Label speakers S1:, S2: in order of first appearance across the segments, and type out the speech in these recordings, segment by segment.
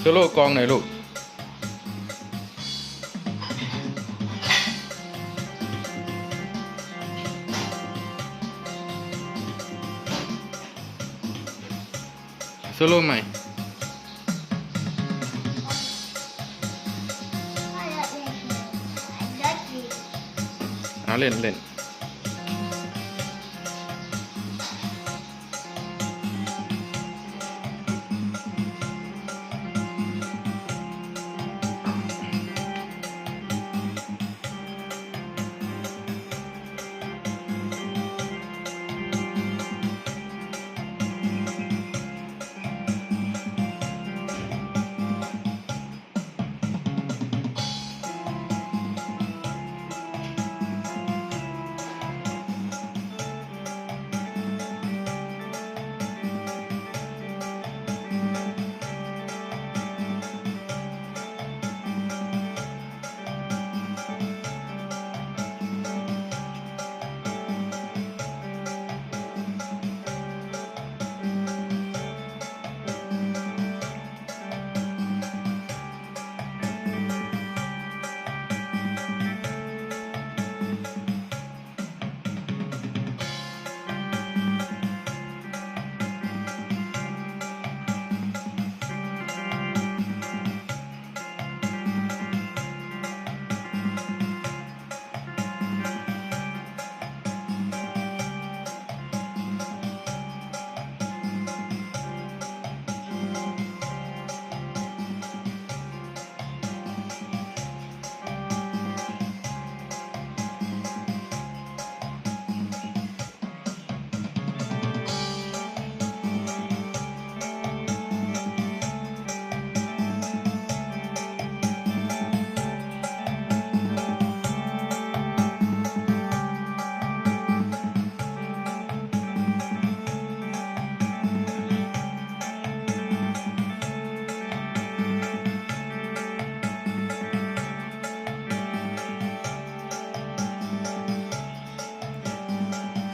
S1: โซโล่กองหน่อยลูกโซโล่ใหม่เอาเล่นเล่น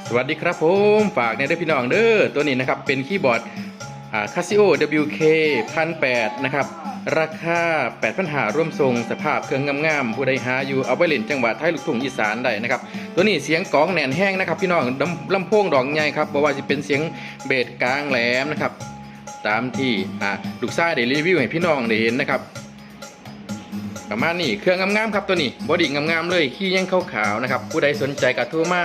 S1: สวัสดีครับผมฝากในเด้อพี่น้องเด้อตัวนี้นะครับเป็นคีย์บอร์ดคาซิโอ WK 1008นะครับราคา8ปัญหาร่วมทรงสภาพเครื่องงามๆผู้ใดหาอยู่เอาไปเล่นจังหวัดไทยลูกทุ่งอีสานได้นะครับตัวนี้เสียงกลองแหน่นแห้งนะครับ พี่น้องลำลำโพงดอกใหญ่ครับบอกว่าจะเป็นเสียงเบสกลางแหลมนะครับตามที่ลูกชาได้รีวิวให้พี่น้องได้เห็นนะครับ ประมาณนี้เครื่องงามๆครับตัวนี้บอดี้งามๆเลยขี้ยังขาวๆนะครับผู้ใดสนใจกับโทรมา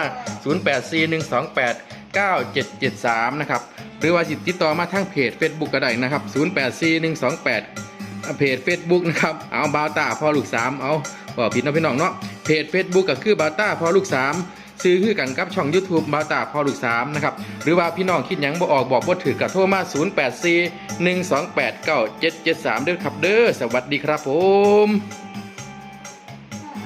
S1: 0841289773นะครับหรือว่าสิติดต่อมาทางเพจ Facebook ก็ได้นะครับ 084128 เพจ Facebook นะครับเอาบาวตาพ่อลูกสามเอาบอกผิดเนาะพี่น้องเนาะเพจ Facebook ก็คือบาวตาพ่อลูกสาม ซื้อคือกันกับช่อง YouTube บาตาพอลูกสามนะครับ หรือว่าพี่น้องคิดหยังบ่ออกบอกบ่ถือกับโทรมา 0841289773เด้อครับเด้อสวัสดีครับผม